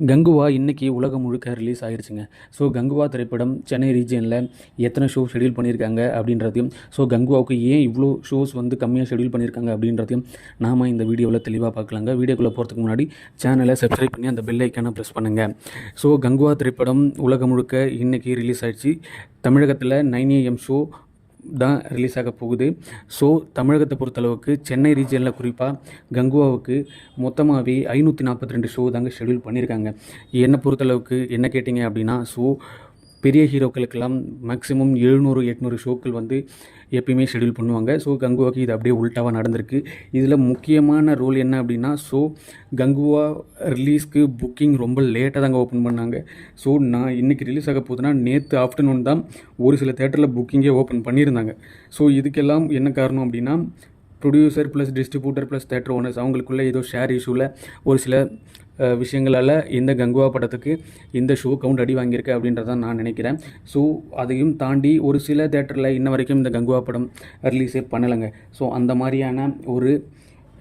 கங்குவா இன்றைக்கி உலகம் முழுக்க ரிலீஸ் ஆகிருச்சுங்க ஸோ கங்குவா திரைப்படம் சென்னை ரீஜியனில் எத்தனை ஷோ ஷெடியூல் பண்ணியிருக்காங்க அப்படின்றதையும் ஸோ கங்குவாவுக்கு ஏன் இவ்வளோ ஷோஸ் வந்து கம்மியாக ஷெடியூல் பண்ணியிருக்காங்க அப்படின்றதையும் நாம் இந்த வீடியோவில் தெளிவாக பார்க்கலாங்க. வீடியோக்குள்ளே போகிறதுக்கு முன்னாடி சேனலை சப்ஸ்கிரைப் பண்ணி அந்த பெல் ஐக்கானை ப்ரெஸ் பண்ணுங்கள் ஸோ கங்குவா திரைப்படம் உலகம் முழுக்க இன்றைக்கி ரிலீஸ் ஆயிடுச்சு தமிழகத்தில் நைன் ஏஎம் ஷோ தான் ரிலீஸ் ஆக போகுது. ஸோ தமிழகத்தை பொறுத்தளவுக்கு சென்னை ரீஜனில் குறிப்பாக கங்குவாவுக்கு மொத்தமாகவே ஐநூற்றி நாற்பத்தி ரெண்டு ஷோ தாங்க ஷெடியூல் பண்ணியிருக்காங்க என்னை பொறுத்தளவுக்கு என்ன கேட்டிங்க அப்படின்னா ஸோ பெரிய ஹீரோக்களுக்கெல்லாம் மேக்ஸிமம் எழுநூறு எட்நூறு ஷோக்கள் வந்து எப்பயுமே ஷெடியூல் பண்ணுவாங்க. ஸோ கங்குவாக்கு இது அப்படியே உல்ட்டாவாக நடந்திருக்கு. இதில் முக்கியமான ரோல் என்ன அப்படின்னா ஸோ கங்குவா ரிலீஸ்க்கு புக்கிங் ரொம்ப லேட்டாக தாங்க ஓப்பன் பண்ணாங்க. ஸோ நான் இன்றைக்கி ரிலீஸ் ஆக போகுதுன்னா நேற்று ஆஃப்டர்நூன் தான் ஒரு சில தேட்டரில் புக்கிங்கே ஓப்பன் பண்ணியிருந்தாங்க. ஸோ இதுக்கெல்லாம் என்ன காரணம் அப்படின்னா producer plus distributor plus theatre owners அவங்களுக்குள்ளே ஏதோ ஷேர் இஷ்யூவில் ஒரு சில விஷயங்களால் இந்த கங்குவா படத்துக்கு இந்த ஷோ கவுண்ட் அடி வாங்கியிருக்கு அப்படின்றத நான் நினைக்கிறேன். ஸோ அதையும் தாண்டி ஒரு சில தேட்டரில் இன்ன வரைக்கும் இந்த கங்குவா படம் ரிலீஸே பண்ணலைங்க. ஸோ அந்த மாதிரியான ஒரு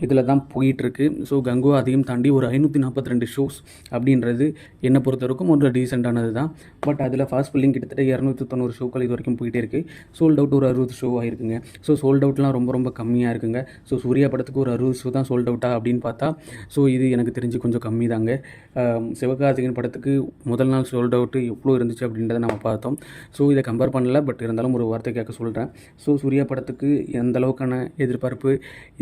இதில் தான் போயிட்டுருக்கு. ஸோ கங்குவா அதையும் தாண்டி ஒரு ஐநூற்றி நாற்பத்தி ரெண்டு ஷோஸ் அப்படின்றது என்னை பொறுத்தவரைக்கும் ஒரு டீசெண்டானது தான். பட் அதில் ஃபாஸ்ட் ஃபில்லிங் கிட்டத்தட்ட இரநூத்தி தொண்ணூறு ஷோக்கள் இது வரைக்கும் போயிட்டே இருக்குது சோல்ட் அவுட் ஒரு அறுபது ஷோ ஆகிருக்குங்க ஸோ சோல்ட் அவுட்லாம் ரொம்ப ரொம்ப கம்மியாக இருக்குங்க. ஸோ சூர்யா படத்துக்கு ஒரு அறுபது ஷோ தான் சோல்ட் அவுட்டா அப்படின்னு பார்த்தா ஸோ இது எனக்கு தெரிஞ்சு கொஞ்சம் கம்மி தாங்க சிவகார்த்திகன் படத்துக்கு முதல் நாள் சோல்ட் அவுட்டு எவ்வளோ இருந்துச்சு அப்படின்றத நம்ம பார்த்தோம். ஸோ இதை கம்பேர் பண்ணல பட் இருந்தாலும் ஒரு வார்த்தை கேட்க சொல்கிறேன் ஸோ சூர்யா படத்துக்கு எந்த அளவுக்கான எதிர்பார்ப்பு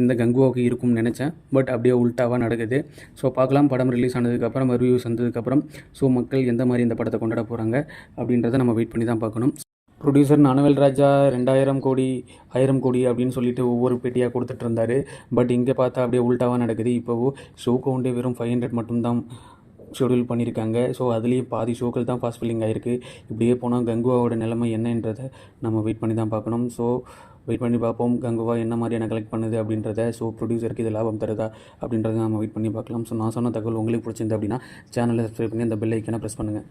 இந்த கங்குவாவுக்கு இருக்கும் இருக்கும்னு நினச்சேன். பட் அப்படியே உல்ட்டாவாக நடக்குது. ஸோ பார்க்கலாம். படம் ரிலீஸ் ஆனதுக்கப்புறம் ரிவ்யூஸ் வந்ததுக்கப்புறம் ஸோ மக்கள் எந்த மாதிரி இந்த படத்தை கொண்டாட போகிறாங்க அப்படின்றத நம்ம வெயிட் பண்ணி தான் பார்க்கணும். ப்ரொடியூசர் ஞானவேல் ராஜா ரெண்டாயிரம் கோடி ஆயிரம் கோடி அப்படின்னு சொல்லிட்டு ஒவ்வொரு பேட்டியாக கொடுத்துட்டு இருந்தார். பட் இங்கே பார்த்தா அப்படியே உல்ட்டாவாக நடக்குது. இப்போவோ ஷோக்கு கவுண்டே வெறும் ஃபைவ் ஹண்ட்ரட் மட்டும்தான் ஷெடியூல் பண்ணியிருக்காங்க ஸோ அதுலேயும் பாதி ஷோக்கள் தான் ஃபாஸ்ட் ஃபில்லிங் ஆகிருக்கு இப்படியே போனால் கங்குவாவோட நிலைமை என்னன்றதை நம்ம வெயிட் பண்ணி தான் பார்க்கணும். ஸோ வெயிட் பண்ணி பார்ப்போம். கங்குவா என்ன மாதிரியான கலெக்ட் பண்ணுது அப்படின்றத? ஸோ ப்ரொடியூசருக்கு இது லாபம் தருதா அப்படின்றத நம்ம வெயிட் பண்ணி பார்க்கலாம். ஸோ நான் சொன்ன தகவல் உங்களுக்கு பிடிச்சிருந்து அப்படின்னா சேனலை சப்ஸ்கிரைப் பண்ணி அந்த பெல் ஐக்கனை ப்ரெஸ் பண்ணுங்கள்